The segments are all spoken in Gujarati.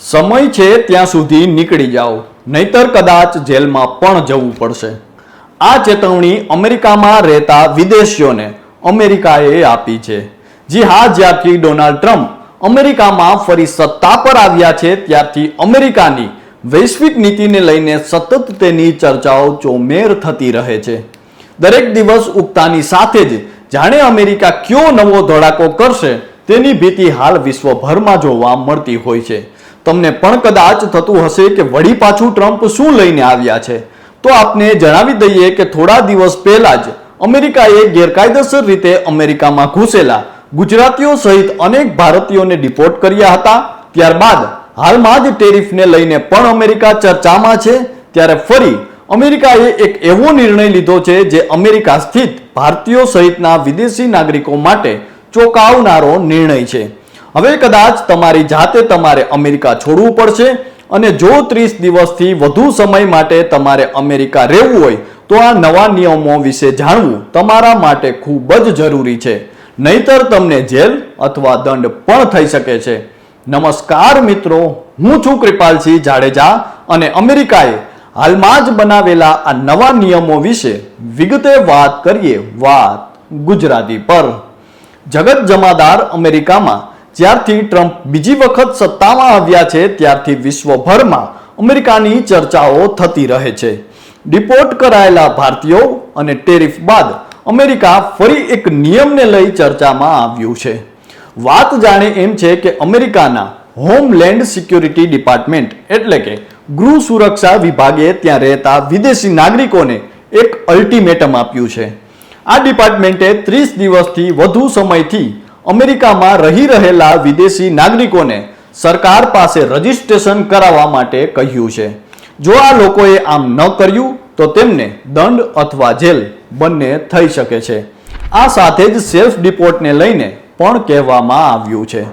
સમય છે ત્યાં સુધી નીકળી જાઓ. નહીતર કદાચ જેલમાં પણ જવું પડશે. આ ચેતવણી અમેરિકામાં રહેતા વિદેશીઓને અમેરિકાએ આપી છે. જી હા જ્યારથી ડોનાલ્ડ ટ્રમ્પ અમેરિકામાં ફરી સત્તા પર આવ્યા છે, ત્યારથી અમેરિકાની વૈશ્વિક નીતિને લઈને સતત તેની ચર્ચાઓ ચોમેર થતી રહે છે. દરેક દિવસ ઉગતાની સાથે જ જાણે અમેરિકા કયો નવો ધડાકો કરશે, તેની ભીતિ હાલ વિશ્વભરમાં જોવા મળતી હોય છે. તમને પણ કદાચ થતું હશે કે વળી પાછું ટ્રમ્પ શું લઈને આવ્યા છે. તો આપને જણાવી દઈએ કે થોડા દિવસ પહેલા જ અમેરિકાએ ગેરકાયદેસર રીતે અમેરિકામાં ઘૂસેલા ગુજરાતીઓ સહિત અનેક ભારતીયોને ડિપોર્ટ કર્યા હતા. ત્યારબાદ હાલમાં જ ટેરિફને લઈને પણ અમેરિકા ચર્ચામાં છે. ત્યારે ફરી અમેરિકાએ એક એવો નિર્ણય લીધો છે જે અમેરિકા સ્થિત ભારતીયો સહિતના વિદેશી નાગરિકો માટે ચોંકાવનારો નિર્ણય છે. હવે કદાચ તમારી જાતે તમારે અમેરિકા છોડવું પડશે અને જો ત્રીસ દિવસથી વધુ સમય માટે તમારે અમેરિકા રહેવું હોય, તો આ નવા નિયમો વિશે જાણવું તમારા માટે ખૂબ જ જરૂરી છે. નહીતર તમને જેલ અથવા દંડ પણ થઈ શકે છે. નમસ્કાર મિત્રો, હું છું કૃપાલસિંહ જાડેજા અને અમેરિકાએ હાલમાં જ બનાવેલા આ નવા નિયમો વિશે વિગતે વાત કરીએ વાત ગુજરાતી પર. જગત જમાદાર અમેરિકામાં જ્યારથી ટ્રમ્પ બીજી વખત સત્તામાં આવ્યા છે, ત્યારથી વિશ્વભરમાં અમેરિકાની ચર્ચાઓ થતી રહે છે. ડિપોર્ટ કરાયેલા ભારતીયો અને ટેરિફ બાદ અમેરિકા ફરી એક નિયમને લઈ ચર્ચામાં આવ્યું છે. વાત જાણે એમ છે કે અમેરિકાના હોમલેન્ડ સિક્યોરિટી ડિપાર્ટમેન્ટ એટલે કે ગૃહ સુરક્ષા વિભાગે ત્યાં રહેતા વિદેશી નાગરિકોને એક અલ્ટિમેટમ આપ્યું છે. આ ડિપાર્ટમેન્ટે ત્રીસ દિવસથી વધુ સમયથી અમેરિકામાં રહી રહેલા વિદેશી નાગરિકોને સરકાર પાસે રજિસ્ટ્રેશન કરાવવા માટે કહ્યું છે. જો આ લોકોએ આમ ન કર્યું, તો તેમને દંડ અથવા જેલ બંને થઈ શકે છે. આ સાથે જ સેલ્ફ ડિપોર્ટને લઈને પણ કહેવામાં આવ્યું છે.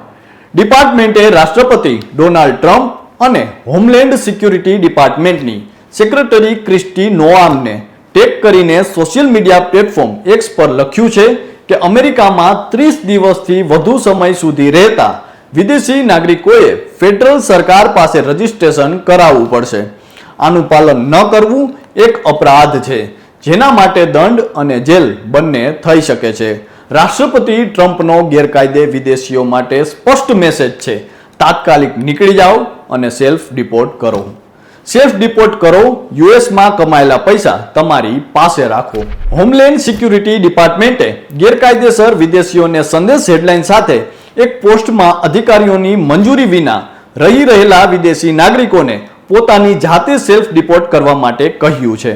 ડિપાર્ટમેન્ટે રાષ્ટ્રપતિ ડોનાલ્ડ ટ્રમ્પ અને હોમલેન્ડ સિક્યુરિટી ડિપાર્ટમેન્ટની સેક્રેટરી ક્રિસ્ટી નોઆમને ટેગ કરીને સોશિયલ મીડિયા પ્લેટફોર્મ એક્સ પર લખ્યું છે કે અમેરિકામાં ત્રીસ દિવસથી વધુ સમય સુધી રહેતા વિદેશી નાગરિકોએ ફેડરલ સરકાર પાસે રજીસ્ટ્રેશન કરાવવું પડશે. આનું પાલન ન કરવું એક અપરાધ છે, જેના માટે દંડ અને જેલ બંને થઈ શકે છે. રાષ્ટ્રપતિ ટ્રમ્પનો ગેરકાયદે વિદેશીઓ માટે સ્પષ્ટ મેસેજ છે, તાત્કાલિક નીકળી જાઓ અને સેલ્ફ ડિપોર્ટ કરો. સેલ્ફ ડિપોર્ટ કરો યુએસમાં કમાયેલા પૈસા તમારી પાસે રાખો. હોમલેન્ડ સિક્યુરિટી ડિપાર્ટમેન્ટે ગેરકાયદેસર વિદેશીઓને સંદેશ હેડલાઇન સાથે એક પોસ્ટમાં અધિકારીઓની મંજૂરી વિના રહી રહેલા વિદેશી નાગરિકોને પોતાની જાતે સેલ્ફ ડિપોર્ટ કરવા માટે કહ્યું છે.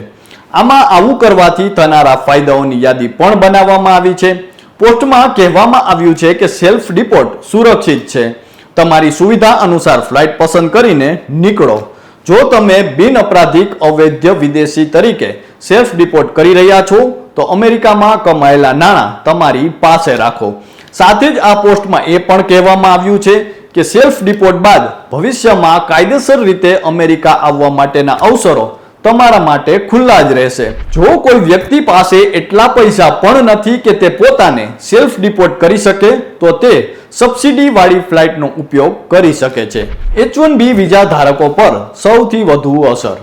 આમાં આવું કરવાથી થનારા ફાયદાઓની યાદી પણ બનાવવામાં આવી છે. પોસ્ટમાં કહેવામાં આવ્યું છે કે સેલ્ફ ડિપોર્ટ સુરક્ષિત છે. તમારી સુવિધા અનુસાર ફ્લાઇટ પસંદ કરીને નીકળો. જો તમે બિન અપરાધિક, અવૈધ, વિદેશી તરીકે સેલ્ફ ડિપોર્ટ કરી રહ્યા છો, તો અમેરિકામાં કમાયેલા નાણાં તમારી પાસે રાખો. સાથે જ આ પોસ્ટમાં એ પણ કહેવામાં આવ્યું છે કે સેલ્ફ ડિપોર્ટ બાદ ભવિષ્યમાં કાયદેસર રીતે અમેરિકા આવવા માટેના અવસરો તમારા માટે ખુલ્લા જ રહેશે. જો કોઈ વ્યક્તિ પાસે એટલા પૈસા પણ નથી કે તે પોતાને સેલ્ફ ડિપોર્ટ કરી શકે, તો તે સબસિડી વાળી ફ્લાઇટનો ઉપયોગ કરી શકે છે. એચ વન બી વિઝા ધારકો પર સૌથી વધુ અસર.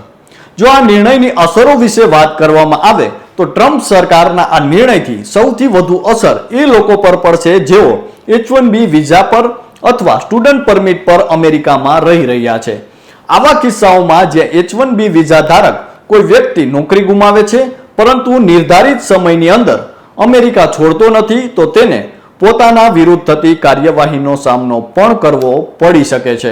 જો આ નિર્ણયની અસરો વિશે વાત કરવામાં આવે, તો ટ્રમ્પ સરકારના આ નિર્ણયથી સૌથી વધુ અસર એ લોકો પર પડશે જેઓ એચ વન બી વિઝા પર અથવા સ્ટુડન્ટ પરમિટ પર અમેરિકામાં રહી રહ્યા છે. આવા કિસ્સાઓમાં જ્યાં એચ વન બી વિઝા ધારક કોઈ વ્યક્તિ નોકરી ગુમાવે છે, પરંતુ નિર્ધારિત સમયની અંદર અમેરિકા છોડતો નથી, તો તેને પોતાના વિરુદ્ધ થતી કાર્યવાહીનો સામનો પણ કરવો પડી શકે છે.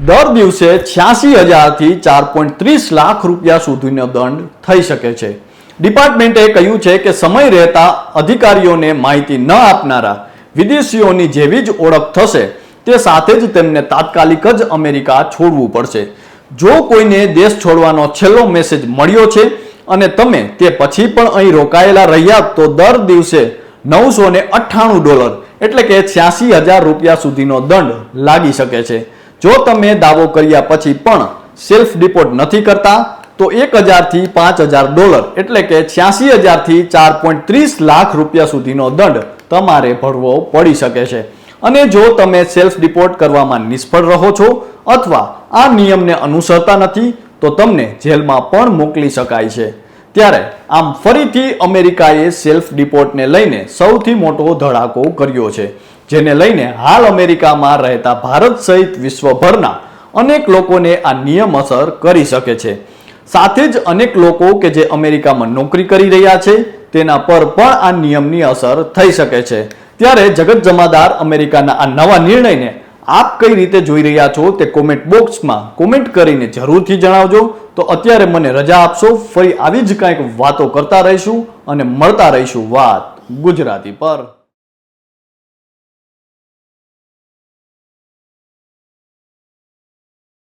દર દિવસે છ્યાસી હજારથી ચાર પોઈન્ટ ત્રીસ લાખ રૂપિયા સુધીનો દંડ થઈ શકે છે. ડિપાર્ટમેન્ટે કહ્યું છે કે સમય રહેતા અધિકારીઓને માહિતી ન આપનારા વિદેશીઓની જેવી જ ઓળખ થશે, તે સાથે જ તેમને તાત્કાલિક જ અમેરિકા છોડવું પડશે. જો કોઈને દેશ છોડવાનો છેલ્લો મેસેજ મળ્યો છે અને તમે તે પછી પણ અહીં રોકાયેલા રહ્યા તો દર દિવસે નવસો ને અઠ્ઠાણું ડોલર એટલે કે છ્યાસી હજાર રૂપિયા સુધીનો દંડ લાગી શકે છે. જો તમે દાવો કર્યા પછી પણ સેલ્ફ ડિપોર્ટ નથી કરતા, તો એક હજારથી પાંચ હજાર ડોલર એટલે કે છ્યાસી હજારથી ચાર પોઈન્ટ ત્રીસ લાખ રૂપિયા સુધીનો દંડ તમારે ભરવો પડી શકે છે. અને જો તમે સેલ્ફ ડિપોર્ટ કરવામાં નિષ્ફળ રહો છો અથવા આ નિયમને અનુસરતા નથી, તો તમને જેલમાં પણ મોકલી શકાય છે. ત્યારે આમ ફરીથી અમેરિકાએ સેલ્ફ ડિપોર્ટને લઈને સૌથી મોટો ધડાકો કર્યો છે, જેને લઈને હાલ અમેરિકામાં રહેતા ભારત સહિત વિશ્વભરના અનેક લોકોને આ નિયમ અસર કરી શકે છે. સાથે જ અનેક લોકો કે જે અમેરિકામાં નોકરી કરી રહ્યા છે, તેના પર પણ આ નિયમની અસર થઈ શકે છે. ત્યારે જગત જમાદાર અમેરિકાના આ નવા નિર્ણયને આપ કઈ રીતે જોઈ રહ્યા છો તે કોમેન્ટ બોક્સમાં કોમેન્ટ કરીને જરૂરથી જણાવજો. તો અત્યારે મને રજા આપશો. ફરી આવી જ કાંઈક વાતો કરતા રહીશું અને મળતા રહીશું વાત ગુજરાતી પર.